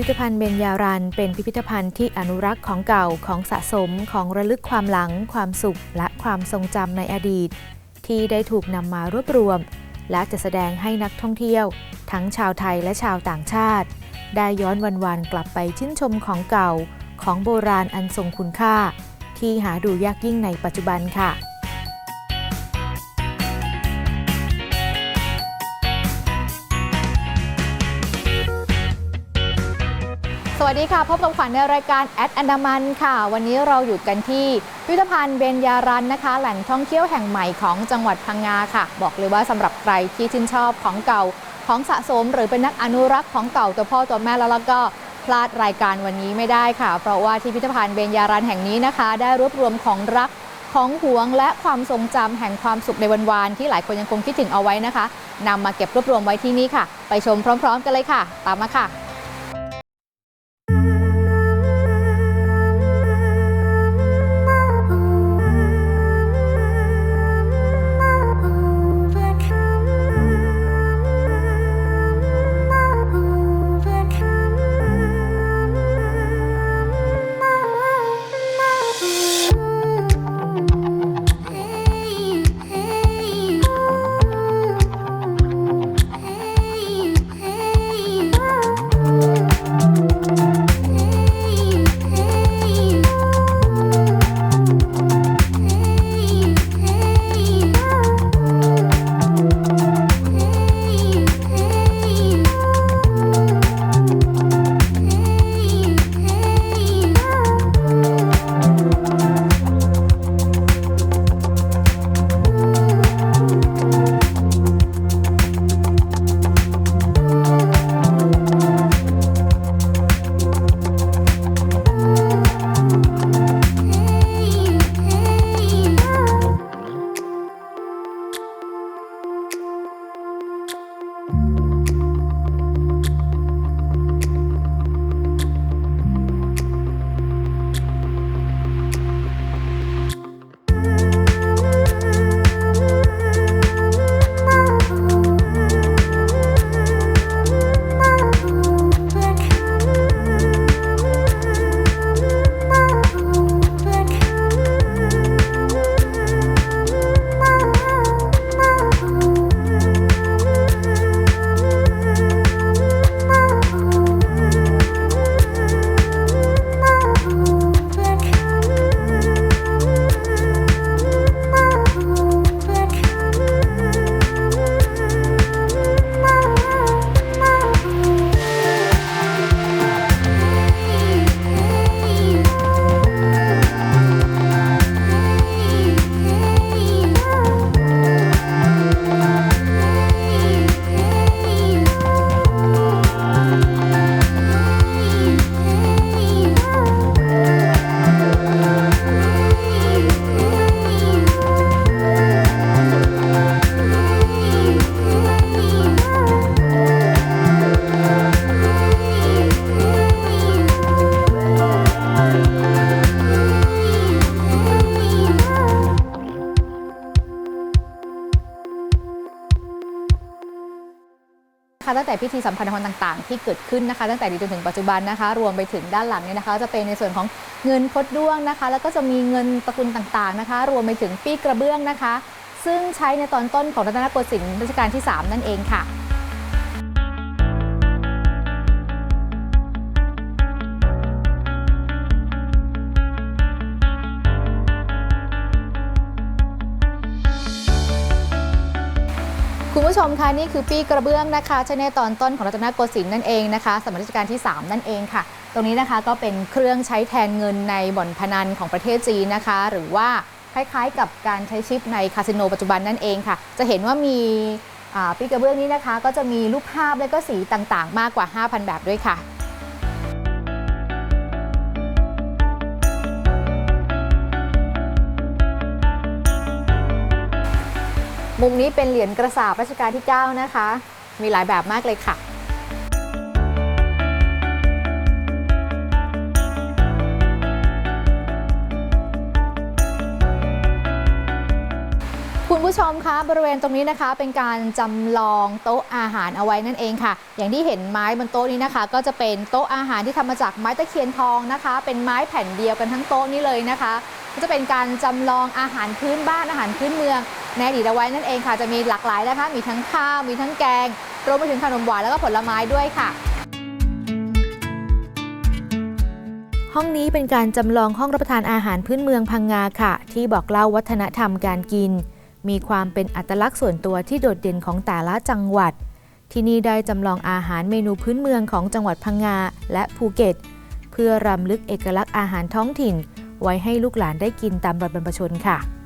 พิพิธภัณฑ์เบญญารันเป็นพิพิธภัณฑ์ที่อนุรักษ์ของเก่าของสะสมของระลึกความหลัง ความสุข และความทรงจำในอดีต ที่ได้ถูกนำมารวบรวม และจะแสดงให้นักท่องเที่ยว ทั้งชาวไทยและชาวต่างชาติ ได้ย้อนวันๆกลับไปชื่นชมของเก่า ของโบราณอันทรงคุณค่า ที่หาดูยากยิ่งในปัจจุบันค่ะ สวัสดีค่ะ พบกับขวัญในรายการแอดอันดามันค่ะ วันนี้เราอยู่กันที่พิพิธภัณฑ์เบญญารันนะคะ แหล่งท่องเที่ยวแห่งใหม่ของจังหวัดพังงาค่ะ บอกเลยว่าสำหรับใครที่ชื่นชอบของเก่าของสะสม หรือเป็นนักอนุรักษ์ของเก่าตัวพ่อตัวแม่แล้วแล้วก็พลาดรายการวันนี้ไม่ได้ค่ะ เพราะว่าที่พิพิธภัณฑ์เบญญารันแห่งนี้นะคะ ได้รวบรวมของรักของหวงและความทรงจำแห่งความสุขในวันวานที่หลายคนยังคงคิดถึงเอาไว้นะคะนำมาเก็บรวบรวมไว้ที่นี่ค่ะ ไปชมพร้อม ๆ กันเลยค่ะ ตามมาค่ะ แต่พิธีสำคัญวันต่างๆ ที่เกิดขึ้นนะคะ ตั้งแต่อดีตจนถึงปัจจุบันนะคะ รวมไปถึงด้านหลังเนี่ยนะคะ จะเป็นในส่วนของเงินคดด้วงนะคะ แล้วก็จะมีเงินตระกูลต่างๆนะคะ รวมไปถึงปีกระเบื้องนะคะ ซึ่งใช้ในตอนต้นของรัตนโกสินทร์รัชกาลที่ 3 นั่นเองค่ะ คุณผู้ชมคะนี่คือปีกระเบื้องนะคะใช้ในตอนต้นของรัตนโกสินทร์นั่นเองนะคะ สมัยรัชกาลที่ 3 นั่นเองค่ะ ตรงนี้นะคะก็เป็นเครื่องใช้แทนเงินในบ่อนพนันของประเทศจีนนะคะ หรือว่าคล้ายๆกับการใช้ชิปในคาสิโนปัจจุบันนั่นเองค่ะ จะเห็นว่ามีปีกระเบื้องนี้นะคะ ก็จะมีรูปภาพและก็สีต่างๆ มากกว่า 5,000 แบบด้วยค่ะ มุมนี้เป็นเหรียญกระสาบรัชกาลที่ 9 นะคะ มีหลายแบบมากเลยค่ะคุณผู้ชมคะบริเวณตรงนี้นะคะเป็นการจำลองโต๊ะอาหารเอาไว้นั่นเองค่ะ อย่างที่เห็นไม้บนโต๊ะนี้นะคะ ก็จะเป็นโต๊ะอาหารที่ทำมาจากไม้ตะเคียนทองนะคะ เป็นไม้แผ่นเดียวกันทั้งโต๊ะนี้เลยนะคะ ก็จะเป็นการจำลองอาหารพื้นบ้านอาหารพื้นเมือง ในอดีตเอาไว้นั่นเองค่ะจะมีหลากหลายนะคะ มีทั้งข้าวมีทั้งแกงรวมไปถึงขนมหวานแล้วก็ผลไม้ด้วยค่ะห้องนี้เป็นการจำลองห้องรับประทานอาหารพื้นเมืองพังงาค่ะ ที่บอกเล่าวัฒนธรรมการกิน มีความเป็นอัตลักษณ์ส่วนตัวที่โดดเด่นของแต่ละจังหวัด ที่นี่ได้จำลองอาหารเมนูพื้นเมืองของจังหวัดพังงาและภูเก็ต เพื่อรำลึกเอกลักษณ์อาหารท้องถิ่น ไว้ให้ลูกหลานได้กินตามรอยบรรพชนค่ะ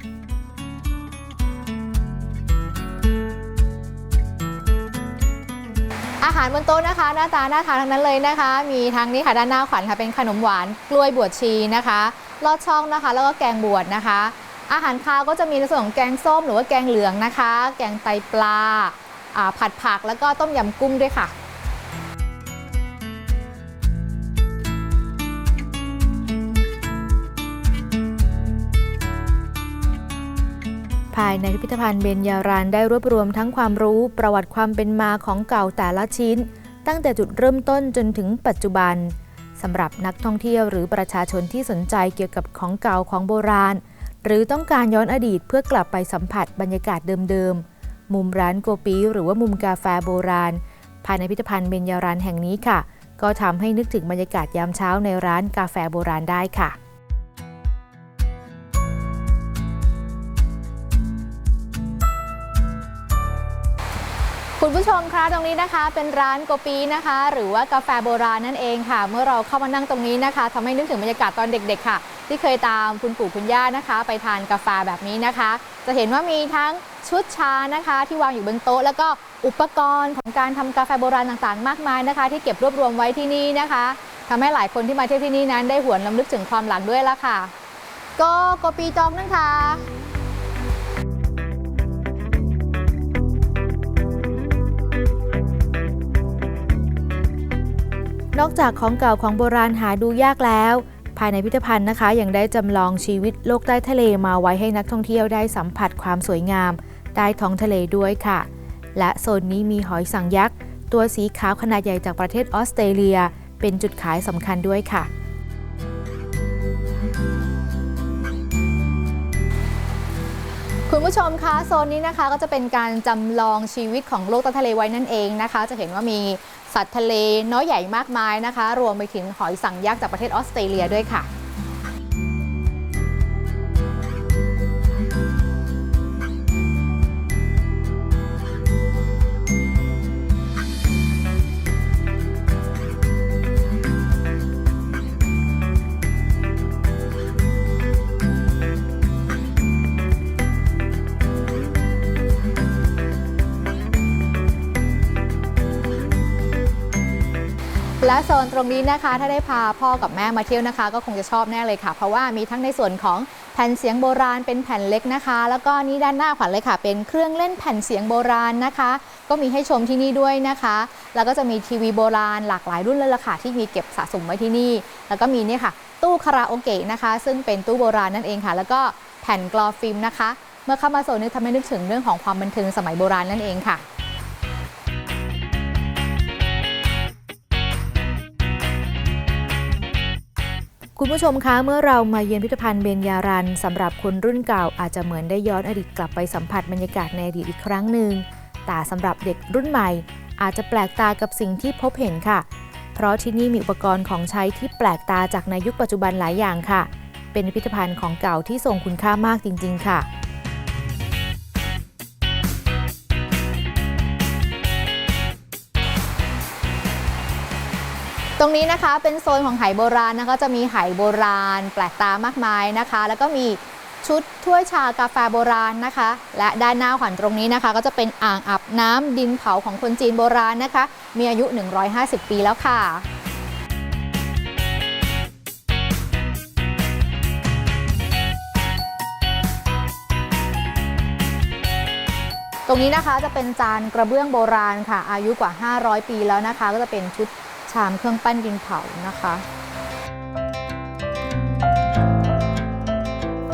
อาหารบนโต๊ะนะคะ หน้าตาน่าทานทั้งนั้นเลยนะคะ มีทั้งนี้ค่ะด้านหน้าขวัญค่ะเป็นขนมหวานกล้วยบวชชีนะคะลอดช่องนะคะ แล้วก็แกงบวชนะคะ อาหารคาวก็จะมีในส่วนของแกงส้มหรือว่าแกงเหลืองนะคะ แกงไตปลาอ่าผัดผักแล้วก็ต้มยำกุ้งด้วยค่ะ ภายในพิพิธภัณฑ์เบญญารานได้รวบรวมทั้งความรู้ประวัติความเป็นมาของเก่าแต่ละชิ้น ตั้งแต่จุดเริ่มต้นจนถึงปัจจุบันสำหรับนักท่องเที่ยวหรือประชาชนที่สนใจเกี่ยวกับของเก่าของโบราณ หรือต้องการย้อนอดีตเพื่อกลับไปสัมผัสบรรยากาศเดิมๆ มุมร้านโกปีหรือว่ามุมกาแฟโบราณ ภายในพิพิธภัณฑ์เบญญารานแห่งนี้ค่ะ ก็ทำให้นึกถึงบรรยากาศยามเช้าในร้านกาแฟโบราณได้ค่ะ คุณผู้ชมคะตรงนี้นะคะเป็นร้านโกปีนะคะ หรือว่ากาแฟโบราณนั่นเองค่ะ เมื่อเราเข้ามานั่งตรงนี้นะคะทำให้นึกถึงบรรยากาศตอนเด็ก ๆ ค่ะ ที่เคยตามคุณปู่คุณย่านะคะ ไปทานกาแฟแบบนี้นะคะ จะเห็นว่ามีทั้งชุดชานะคะ ที่วางอยู่บนโต๊ะ แล้วก็อุปกรณ์ของการทำกาแฟโบราณต่างๆ มากมายนะคะ ที่เก็บรวบรวมไว้ที่นี่นะคะทำให้หลายคนที่มาเที่ยวที่นี่นั้นได้หวนรำลึกถึงความหลังด้วยละค่ะก็โกปีจองนั่นค่ะ นอกจากของเก่าของโบราณหาดูยากแล้ว ภายในพิพิธภัณฑ์นะคะยังได้จำลองชีวิตโลกใต้ทะเลมาไว้ให้นักท่องเที่ยวได้สัมผัสความสวยงามใต้ท้องทะเลด้วยค่ะ และโซนนี้มีหอยสังยักษ์ ตัวสีขาวขนาดใหญ่จากประเทศออสเตรเลีย เป็นจุดขายสำคัญด้วยค่ะคุณผู้ชมคะโซนนี้นะคะก็จะเป็นการจำลองชีวิตของโลกใต้ทะเลไว้นั่นเองนะคะ จะเห็นว่ามี สัตว์ทะเลน้อยใหญ่มากมายนะคะ รวมไปถึงหอยสังยักษ์จากประเทศออสเตรเลียด้วยค่ะ และโซนตรงนี้นะคะ ถ้าได้พาพ่อกับแม่มาเที่ยวนะคะ ก็คงจะชอบแน่เลยค่ะ เพราะว่ามีทั้งในส่วนของแผ่นเสียงโบราณเป็นแผ่นเล็กนะคะ แล้วก็นี่ด้านหน้าขวัญเลยค่ะ เป็นเครื่องเล่นแผ่นเสียงโบราณนะคะ ก็มีให้ชมที่นี่ด้วยนะคะ แล้วก็จะมีทีวีโบราณหลากหลายรุ่นเลยล่ะค่ะที่มีเก็บสะสมไว้ที่นี่ แล้วก็มีเนี่ยค่ะ ตู้คาราโอเกะนะคะ ซึ่งเป็นตู้โบราณนั่นเองค่ะ แล้วก็แผ่นกลอฟิล์มนะคะ เมื่อเข้ามาโซนนี้ทำให้นึกถึงเรื่องของความบันเทิงสมัยโบราณนั่นเองค่ะ คุณผู้ชมคะเมื่อเรามาเยือนพิพิธภัณฑ์เบญญารันสำหรับคนรุ่นเก่าอาจจะเหมือนได้ย้อนอดีตกลับไปสัมผัสบรรยากาศในอดีตอีกครั้งหนึ่งแต่สำหรับเด็กรุ่นใหม่ อาจจะแปลกตากับสิ่งที่พบเห็นค่ะ เพราะที่นี่มีอุปกรณ์ของใช้ที่แปลกตาจากในยุคปัจจุบันหลายอย่างค่ะ เป็นพิพิธภัณฑ์ของเก่าที่ทรงคุณค่ามากจริง ๆ ค่ะ รงนี้นะคะเป็นโซนของไหโบราณนะคะจะมีไหโบราณ แปลกตามากมายนะคะ แล้วก็มีชุดถ้วยชากาแฟโบราณนะคะ และด้านหน้าขวัญตรงนี้นะคะ ก็จะเป็นอ่างอาบน้ำดินเผาของคนจีนโบราณนะคะ มีอายุ 150 ปีแล้วค่ะตรงนี้นะคะจะเป็นจานกระเบื้องโบราณค่ะ อายุกว่า 500 ปีแล้วนะคะ ก็จะเป็นชุด ชามเครื่องปั้นดินเผานะคะ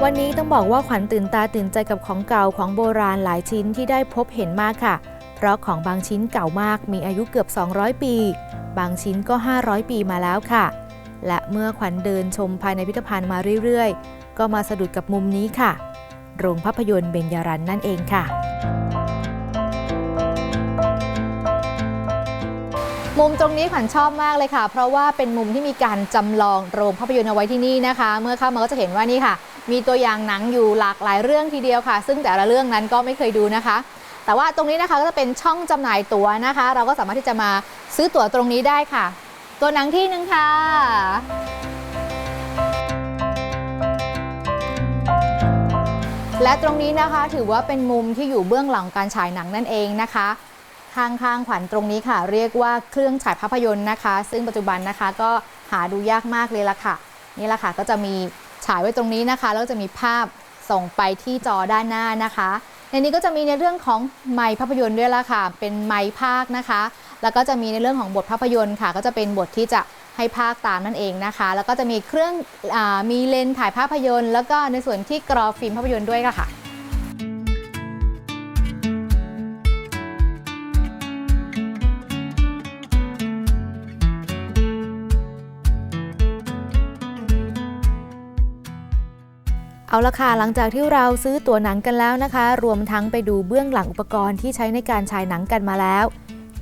วันนี้ต้องบอกว่าขวัญตื่นตาตื่นใจกับของเก่าของโบราณหลายชิ้นที่ได้พบเห็นมากค่ะ เพราะของบางชิ้นเก่ามากมีอายุเกือบ 200 ปี บางชิ้นก็ 500 ปีมาแล้วค่ะ และเมื่อขวัญเดินชมภายในพิพิธภัณฑ์มาเรื่อยๆ ก็มาสะดุดกับมุมนี้ค่ะ โรงภาพยนตร์เบญญารันนั่นเองค่ะ มุมตรงนี้ขวัญชอบมากเลยค่ะ เพราะว่าเป็นมุมที่มีการจำลองโรงภาพยนตร์เอาไว้ที่นี่นะคะ เมื่อเข้ามาก็จะเห็นว่านี่ค่ะ มีตัวอย่างหนังอยู่หลากหลายเรื่องทีเดียวค่ะ ซึ่งแต่ละเรื่องนั้นก็ไม่เคยดูนะคะ แต่ว่าตรงนี้นะคะก็จะเป็นช่องจำหน่ายตั๋วนะคะ เราก็สามารถที่จะมาซื้อตั๋วตรงนี้ได้ค่ะ ตัวหนังที่หนึ่งค่ะและตรงนี้นะคะถือว่าเป็นมุมที่อยู่เบื้องหลังการฉายหนังนั่นเองนะคะ ข้างๆขวัญตรงนี้ค่ะ เรียกว่าเครื่องฉายภาพยนตร์นะคะ ซึ่งปัจจุบันนะคะก็หาดูยากมากเลยละค่ะ นี่ละค่ะก็จะมีฉายไว้ตรงนี้นะคะ แล้วจะมีภาพส่งไปที่จอด้านหน้านะคะ ในนี้ก็จะมีในเรื่องของไมค์ภาพยนตร์ด้วยละค่ะ เป็นไมค์ภาคนะคะ แล้วก็จะมีในเรื่องของบทภาพยนตร์ค่ะ ก็จะเป็นบทที่จะให้ภาคตามนั่นเองนะคะ แล้วก็จะมีเครื่องอมีเลนส์ถ่ายภาพยนตร์ แล้วก็ในส่วนที่กรอฟิล์มภาพยนตร์ด้วยค่ะ เอาละค่ะ หลังจากที่เราซื้อตั๋วหนังกันแล้วนะคะ รวมทั้งไปดูเบื้องหลังอุปกรณ์ที่ใช้ในการฉายหนังกันมาแล้ว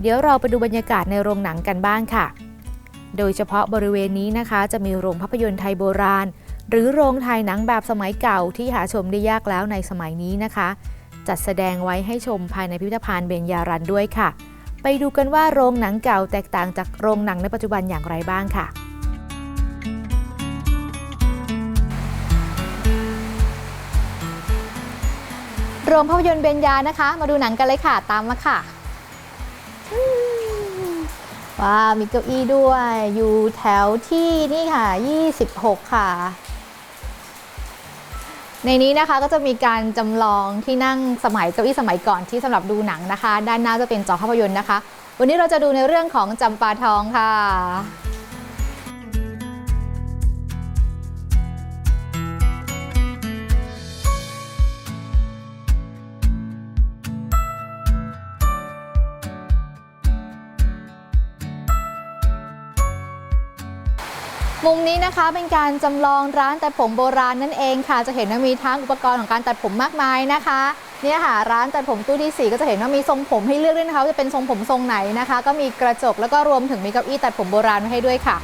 เดี๋ยวเราไปดูบรรยากาศในโรงหนังกันบ้างค่ะ โดยเฉพาะบริเวณนี้นะคะ จะมีโรงภาพยนตร์ไทยโบราณ หรือโรงถ่ายหนังแบบสมัยเก่าที่หาชมได้ยากแล้วในสมัยนี้นะคะ จัดแสดงไว้ให้ชมภายในพิพิธภัณฑ์เบญญารันด้วยค่ะ ไปดูกันว่าโรงหนังเก่าแตกต่างจากโรงหนังในปัจจุบันอย่างไรบ้างค่ะ โรงภาพยนตร์เบญญานะคะ มาดูหนังกันเลยค่ะ ตามมาค่ะว้าวมีเก้าอี้ด้วย อยู่แถวที่นี่ค่ะ 26 ค่ะ ในนี้นะคะก็จะมีการจำลองที่นั่งสมัยเก้าอี้สมัยก่อนที่สำหรับดูหนังนะคะ ด้านหน้าจะเป็นจอภาพยนตร์นะคะ วันนี้เราจะดูในเรื่องของจำปาทองค่ะ มุมนี้นะคะเป็นการจำลองร้านตัดผมโบราณนั่นเองค่ะ จะเห็นว่ามีทั้งอุปกรณ์ของการตัดผมมากมายนะคะเนี่ยค่ะร้านตัดผมตู้ที่ 4 ก็จะเห็นว่ามีทรงผมให้เลือกด้วยนะคะจะเป็นทรงผมทรงไหนนะคะ ก็มีกระจกแล้วก็รวมถึงมีเก้าอี้ตัดผมโบราณไว้ให้ด้วยค่ะ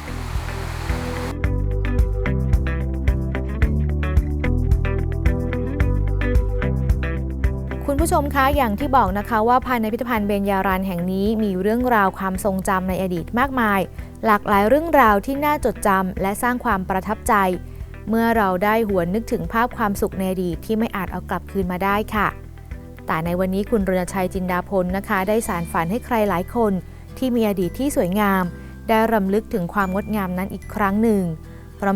คุณผู้ชมคะอย่างที่บอกนะคะว่าภายในพิพิธภัณฑ์เบญญารันแห่งนี้มีเรื่องราวความทรงจำในอดีตมากมาย หลากหลายเรื่องราวที่น่าจดจำและสร้างความประทับใจ เมื่อเราได้หวนนึกถึงภาพความสุขในอดีตที่ไม่อาจเอากลับคืนมาได้ค่ะ แต่ในวันนี้คุณรณชัยจินดาพลนะคะ ได้สารฝันให้ใครหลายคน ที่มีอดีตที่สวยงาม ได้รำลึกถึงความงดงามนั้นอีกครั้งหนึ่ง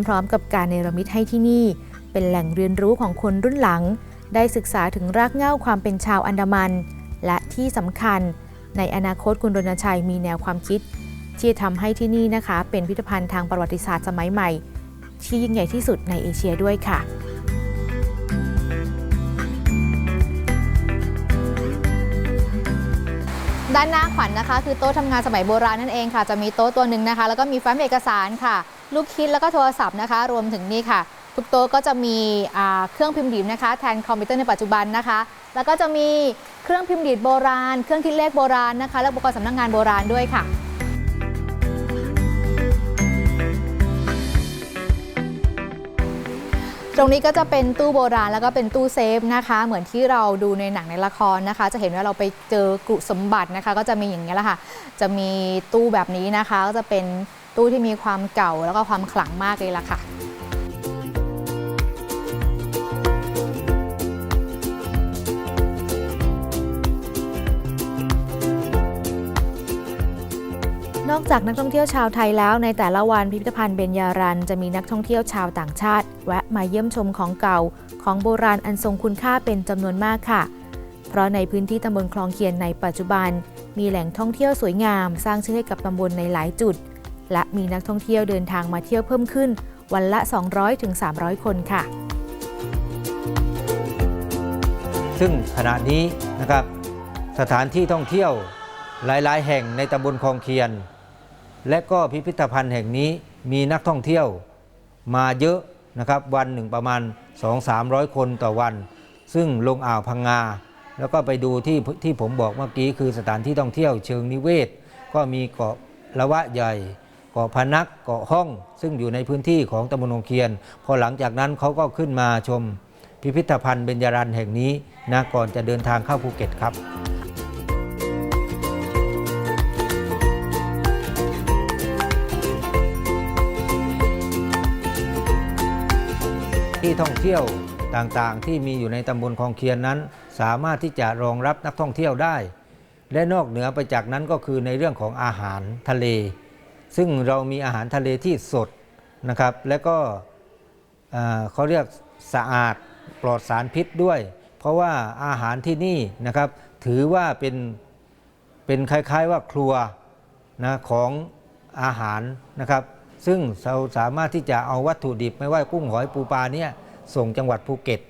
พร้อมๆ กับการเนรมิตให้ที่นี่ เป็นแหล่งเรียนรู้ของคนรุ่นหลัง ได้ศึกษาถึงรากเหง้าความเป็นชาวอันดามัน และที่สำคัญ ในอนาคตคุณรณชัยมีแนวความคิด ที่ทำให้ที่นี่นะคะ เป็นพิพิธภัณฑ์ทางประวัติศาสตร์สมัยใหม่ ที่ยิ่งใหญ่ที่สุดในเอเชียด้วยค่ะด้านหน้าขวัญนะคะ คือโต๊ะทำงานสมัยโบราณนั่นเองค่ะ จะมีโต๊ะตัวหนึ่งนะคะ แล้วก็มีแฟ้มเอกสารค่ะ ลูกคิดแล้วก็โทรศัพท์นะคะ รวมถึงนี่ค่ะ ทุกโต๊ะก็จะมีเครื่องพิมพ์ดีดนะคะ แทนคอมพิวเตอร์ในปัจจุบันนะคะ แล้วก็จะมีเครื่องพิมพ์ดีดโบราณ เครื่องคิดเลขโบราณนะคะ และอุปกรณ์สำนักงานโบราณด้วยค่ะ ตรงนี้ก็จะเป็นตู้โบราณแล้วก็เป็นตู้เซฟนะคะ เหมือนที่เราดูในหนังในละครนะคะ จะเห็นว่าเราไปเจอกรุสมบัตินะคะ ก็จะมีอย่างนี้ยแหละค่ะ จะมีตู้แบบนี้นะคะ ก็จะเป็นตู้ที่มีความเก่าแล้วก็ความขลังมากเลยล่ะค่ะ จากนักท่องเที่ยวชาวไทยแล้วในแต่ละวันพิพิธภัณฑ์เบญญารันจะมีนักท่องเที่ยวชาวต่างชาติ แวะมาเยี่ยมชมของเก่า ของโบราณอันทรงคุณค่าเป็นจำนวนมากค่ะ เพราะในพื้นที่ตำบลคลองเคียนในปัจจุบัน มีแหล่งท่องเที่ยวสวยงาม สร้างชื่อให้กับตำบลในหลายจุด และมีนักท่องเที่ยวเดินทางมาเที่ยวเพิ่มขึ้น วันละ 200-300 คนค่ะ ซึ่งขณะนี้นะครับสถานที่ท่องเที่ยวหลาย ๆ แห่งในตำบลคลองเคียน และก็พิพิธภัณฑ์แห่งนี้มีนักท่องเที่ยวมาเยอะนะครับวันหนึ่งประมาณ 2-300 คนต่อวัน ซึ่งลงอ่าวพังงา แล้วก็ไปดูที่ที่ผมบอกเมื่อกี้คือสถานที่ท่องเที่ยวเชิงนิเวศ ก็มีเกาะละวะใหญ่เกาะพนักเกาะห้อง ซึ่งอยู่ในพื้นที่ของตำบลองเคียน พอหลังจากนั้นเขาก็ขึ้นมาชมพิพิธภัณฑ์เบญจรันแห่งนี้นะก่อนจะเดินทางเข้าภูเก็ตครับ ที่ท่องเที่ยวต่างๆ ที่มีอยู่ในตำบลคลองเคียนนั้น สามารถที่จะรองรับนักท่องเที่ยวได้ และนอกเหนือไปจากนั้นก็คือในเรื่องของอาหารทะเล ซึ่งเรามีอาหารทะเลที่สดนะครับ และก็เขาเรียกสะอาดปลอดสารพิษด้วย เพราะว่าอาหารที่นี่นะครับถือว่าเป็นเป็นคล้ายๆว่าครัวนะของอาหารนะครับ ซึ่งเราสามารถที่จะเอาวัตถุดิบไม่ว่ากุ้งหอยปูปลาเนี่ยส่งจังหวัดภูเก็ต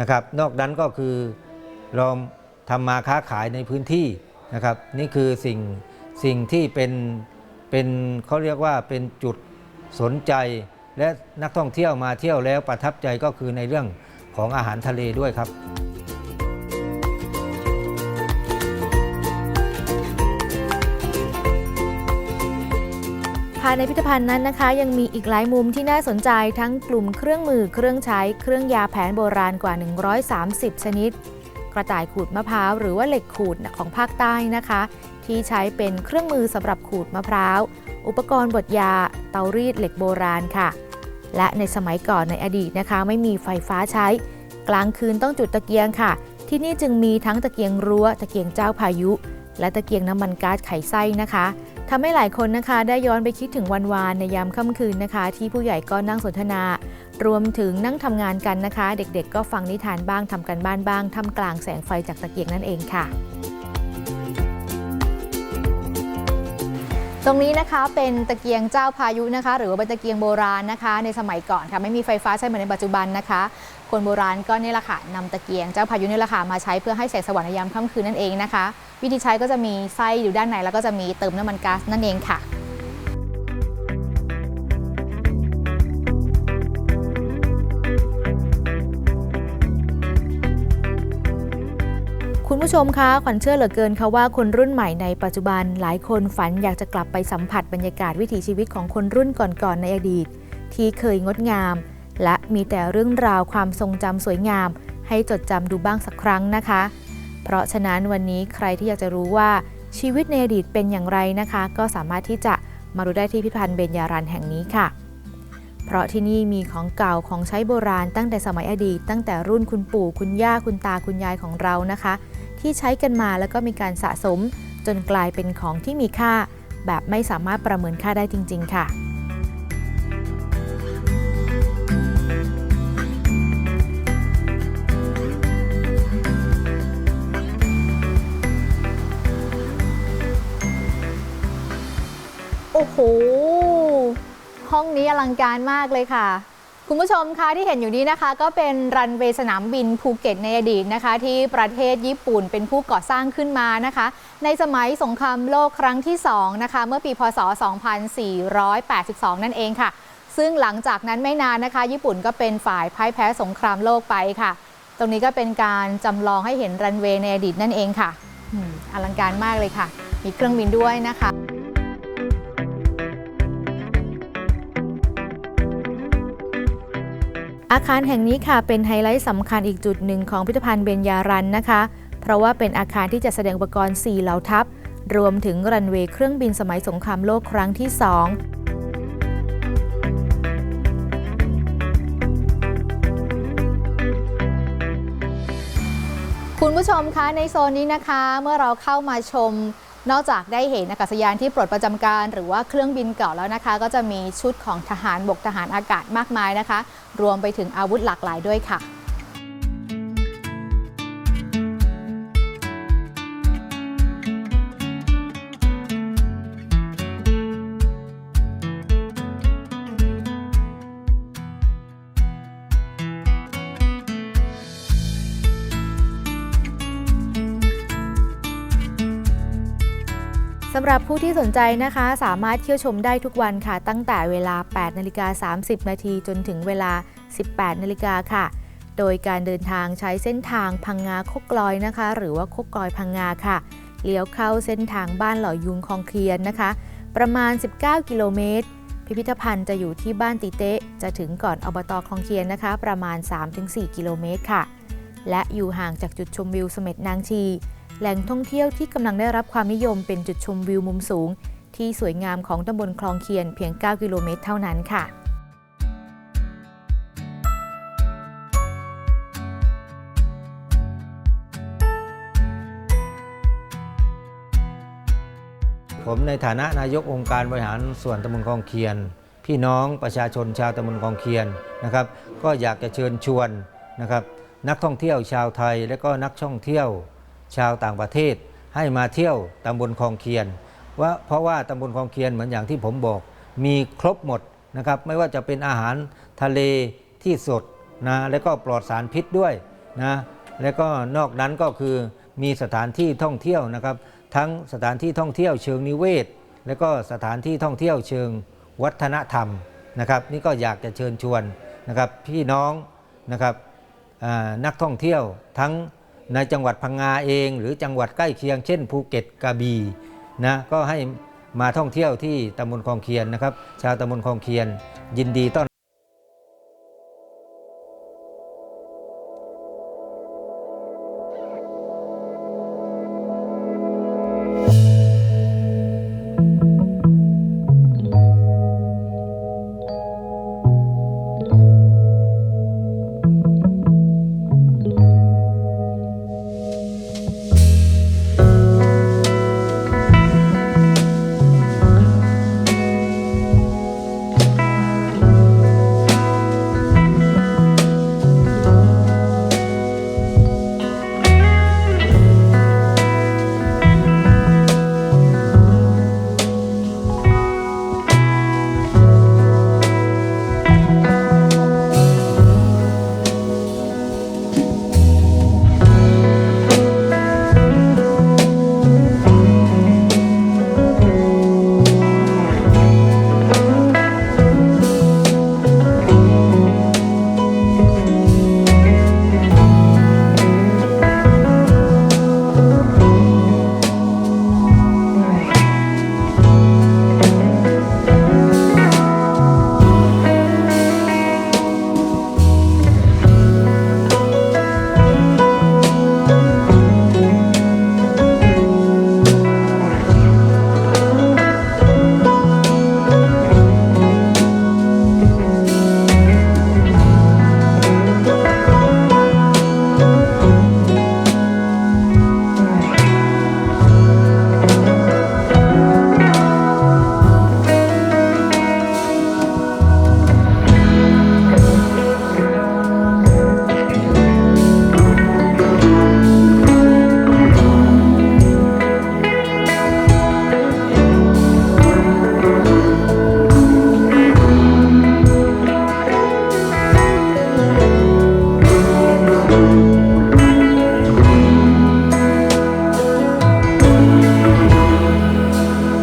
นะครับ นอกนั้นก็คือเราทำมาค้าขายในพื้นที่นะครับ นี่คือสิ่งสิ่งที่เป็นเป็นเขาเรียกว่าเป็นจุดสนใจ และนักท่องเที่ยวมาเที่ยวแล้วประทับใจก็คือในเรื่องของอาหารทะเลด้วยครับ ในพิพิธภัณฑ์นั้นนะคะ ยังมีอีกหลายมุมที่น่าสนใจทั้งกลุ่มเครื่องมือเครื่องใช้เครื่องยาแผนโบราณกว่า 130 ชนิด กระต่ายขูดมะพร้าวหรือว่าเหล็กขูดของภาคใต้นะคะ ที่ใช้เป็นเครื่องมือสำหรับขูดมะพร้าว อุปกรณ์บดยา เตารีดเหล็กโบราณค่ะ และในสมัยก่อนในอดีตนะคะ ไม่มีไฟฟ้าใช้ กลางคืนต้องจุดตะเกียงค่ะ ที่นี่จึงมีทั้งตะเกียงรั้ว ตะเกียงเจ้าพายุ และตะเกียงน้ำมันก๊าซไขไส้นะคะ ทำให้หลายคนนะคะ ได้ย้อนไปคิดถึงวันวานในยามค่ำคืนนะคะ ที่ผู้ใหญ่ก็นั่งสนทนา รวมถึงนั่งทำงานกันนะคะ เด็กๆ ก็ฟังนิทานบ้างทำกันบ้านบ้างท่ามกลางแสงไฟจากตะเกียงนั่นเองค่ะ ตรงนี้นะคะเป็นตะเกียงเจ้าพายุนะคะ หรือว่าเป็นตะเกียงโบราณนะคะ ในสมัยก่อนค่ะไม่มีไฟฟ้าใช้เหมือนในปัจจุบันนะคะ คนโบราณก็นี่แหละค่ะนำตะเกียงเจ้าพายุนี่แหละค่ะมาใช้เพื่อให้แสงสว่างในยามค่ำคืนนั่นเองนะคะ วิธีใช้ก็จะมีไส้อยู่ด้านในแล้วก็จะมีเติมน้ำมันก๊าซนั่นเองค่ะคุณผู้ชมคะขวัญเชื่อเหลือเกินค่ะว่าคนรุ่นใหม่ในปัจจุบันหลายคนฝันอยากจะกลับไปสัมผัสบรรยากาศวิถีชีวิตของคนรุ่นก่อนๆในอดีต ที่เคยงดงาม และมีแต่เรื่องราวความทรงจำสวยงาม ให้จดจำดูบ้างสักครั้งนะคะ เพราะฉะนั้นวันนี้ใครที่อยากจะรู้ว่าชีวิตในอดีตเป็นอย่างไรนะคะ ก็สามารถที่จะมาดูได้ที่พิพิธภัณฑ์เบญญารันแห่งนี้ค่ะ เพราะที่นี่มีของเก่าของใช้โบราณตั้งแต่สมัยอดีต ตั้งแต่รุ่นคุณปู่คุณย่าคุณตาคุณยายของเรานะคะ ที่ใช้กันมาแล้วก็มีการสะสม จนกลายเป็นของที่มีค่า แบบไม่สามารถประเมินค่าได้จริง ๆ ค่ะ โอ้โห ห้องนี้อลังการมากเลยค่ะ คุณผู้ชมคะที่เห็นอยู่นี้นะคะ ก็เป็นรันเวย์สนามบินภูเก็ตในอดีตนะคะ ที่ประเทศญี่ปุ่นเป็นผู้ก่อสร้างขึ้นมานะคะ ในสมัยสงครามโลกครั้งที่ 2 นะคะ เมื่อปีพศ 2482 นั่นเองค่ะ ซึ่งหลังจากนั้นไม่นานนะคะ ญี่ปุ่นก็เป็นฝ่ายพ่ายแพ้สงครามโลกไปค่ะ ตรงนี้ก็เป็นการจำลองให้เห็นรันเวย์ในอดีตนั่นเองค่ะออลังการมากเลยค่ะ มีเครื่องบินด้วยนะคะ อาคารแห่งนี้ค่ะเป็นไฮไลท์สำคัญอีกจุดหนึ่งของพิพิธภัณฑ์เบญญารันนะคะ เพราะว่าเป็นอาคารที่จะแสดงอุปกรณ์ 4 เหล่าทัพ รวมถึงรันเวย์เครื่องบินสมัยสงครามโลกครั้งที่ 2คุณผู้ชมคะในโซนนี้นะคะ เมื่อเราเข้ามาชม นอกจากได้เห็นอากาศยานที่ปลดประจำการ หรือว่าเครื่องบินเก่าแล้วนะคะ ก็จะมีชุดของทหารบกทหารอากาศมากมายนะคะ รวมไปถึงอาวุธหลากหลายด้วยค่ะ สำหรับผู้ที่สนใจนะคะ สามารถเที่ยวชมได้ทุกวันค่ะ ตั้งแต่เวลา 8นาฬิกา30 นาทีจนถึงเวลา 18นาฬิกาค่ะ โดยการเดินทางใช้เส้นทางพังงาโคกลอยนะคะ หรือว่าโคกลอยพังงาค่ะ เลี้ยวเข้าเส้นทางบ้านหล่อยุงคลองเคลียนนะคะ ประมาณ 19 กิโลเมตร พิพิธภัณฑ์จะอยู่ที่บ้านติเตะจะถึงก่อนอบตคลองเคียนนะคะ ประมาณ 3-4 กิโลเมตรค่ะ และอยู่ห่างจากจุดชมวิวเสม็ดนางชี แหล่งท่องเที่ยวที่กำลังได้รับความนิยมเป็นจุดชมวิวมุมสูง ที่สวยงามของตำบลคลองเคียนเพียง 9 กิโลเมตรเท่านั้นค่ะผมในฐานะนายกองค์การบริหารส่วนตำบลคลองเคียน พี่น้องประชาชนชาวตำบลคลองเคียนนะครับ ก็อยากจะเชิญชวนนะครับ นักท่องเที่ยวชาวไทยและก็นักท่องเที่ยว ชาวต่างประเทศให้มาเที่ยวตำบลคลองเคียนว่าเพราะว่าตำบลคลองเคียนเหมือนอย่างที่ผมบอก มีครบหมดนะครับไม่ว่าจะเป็นอาหารทะเลที่สดนะและก็ปลอดสารพิษด้วยนะและก็นอกนั้นก็คือมีสถานที่ท่องเที่ยวนะครับ ทั้งสถานที่ท่องเที่ยวเชิงนิเวศ และก็สถานที่ท่องเที่ยวเชิงวัฒนธรรมนะครับ นี่ก็อยากจะเชิญชวนนะครับพี่น้องนะครับนักท่องเที่ยวทั้ง ในจังหวัดพังงาเอง หรือจังหวัดใกล้เคียงเช่นภูเก็ตกระบี่นะก็ให้มาท่องเที่ยวที่ตำบลคลองเคียนนะครับ ชาวตำบลคลองเคียนยินดีต้อน